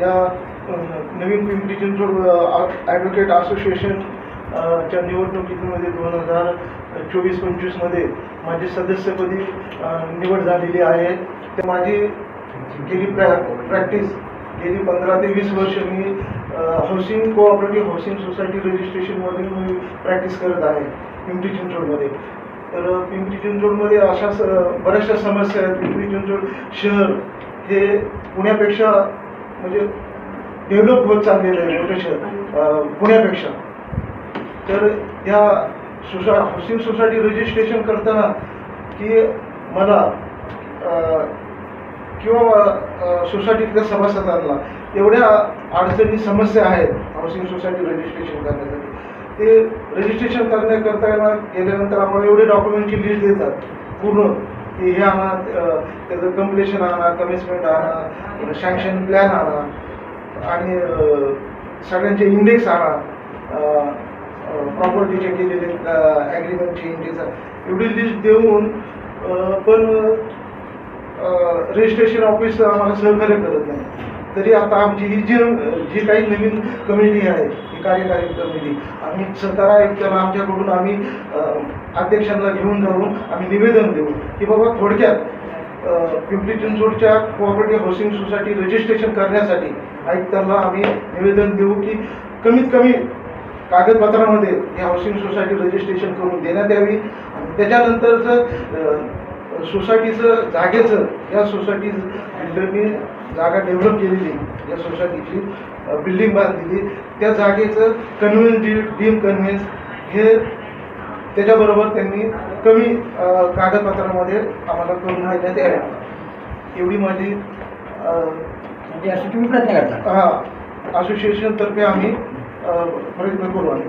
या नवीन Pimpri Chinchwad advocate association च्या निवडणुकीमध्ये दोन हजार चोवीस पंचवीसमध्ये माझी सदस्यपदी निवड झालेली आहे. ते माझी गेली प्रॅ प्रॅक्टिस गेली पंधरा ते वीस वर्ष मी हाऊसिंग कोऑपरेटिव्ह हाऊसिंग सोसायटी रजिस्ट्रेशनमध्ये मी प्रॅक्टिस करत आहे पिंपरी चिंचवडमध्ये तर पिंपरी चिंचवडमध्ये अशा स बऱ्याचशा समस्या आहेत. पिंपरी चिंचवड शहर हे पुण्यापेक्षा म्हणजे डेव्हलप होत चाललेलं आहे मोठं शहर पुण्यापेक्षा. तर या सोसा हाऊसिंग सोसायटी रजिस्ट्रेशन करताना की मला किंवा सोसायटीतल्या सभासदांना एवढ्या अडचणी समस्या आहेत हाऊसिंग सोसायटी रजिस्ट्रेशन करण्यासाठी. ते रजिस्ट्रेशन करण्याकरता गेल्यानंतर आम्हाला एवढे डॉक्युमेंटची लिस्ट देतात पूर्ण. की हे आणा त्याचं कम्प्लेशन आणा कमिटमेंट आणा सँक्शन प्लॅन आणा आणि सगळ्यांचे इंडेक्स आणा प्रॉपर्टीचे केलेले ॲग्रीमेंटचे इंडेक्स एवढी लिस्ट देऊन पण रजिस्ट्रेशन ऑफिस आम्हाला सहकार्य करत नाही. तरी आता आमची ही जी जी काही नवीन कमिटी आहे कार्यकारी समिती आम्ही सतारा आयुक्ताला आमच्याकडून आम्ही अध्यक्षांना घेऊन जाऊन आम्ही निवेदन देऊ. की बाबा थोडक्यात पिंपरी चिंचवडच्या कोऑपरेटिव्ह हाऊसिंग सोसायटी रजिस्ट्रेशन करण्यासाठी आयुक्तांना आम्ही निवेदन देऊ की कमीत कमी कागदपत्रामध्ये ही हाऊसिंग सोसायटी रजिस्ट्रेशन करून देण्यात यावी. आणि त्याच्यानंतरचं सोसायटीचं जागेचं या सोसायटी बिल्डरनी जागा डेव्हलप केलेली या सोसायटीची बिल्डिंग बांधलेली त्या जागेचं कन्व्हेन्स डी डीम कन्व्हेन्स हे त्याच्याबरोबर त्यांनी कमी कागदपत्रामध्ये आम्हाला करून देण्यात यावी. एवढी माझी म्हणजे असं तुम्ही प्रयत्न करता. हा असोसिएशनतर्फे आम्ही प्रयत्न करू आम्ही.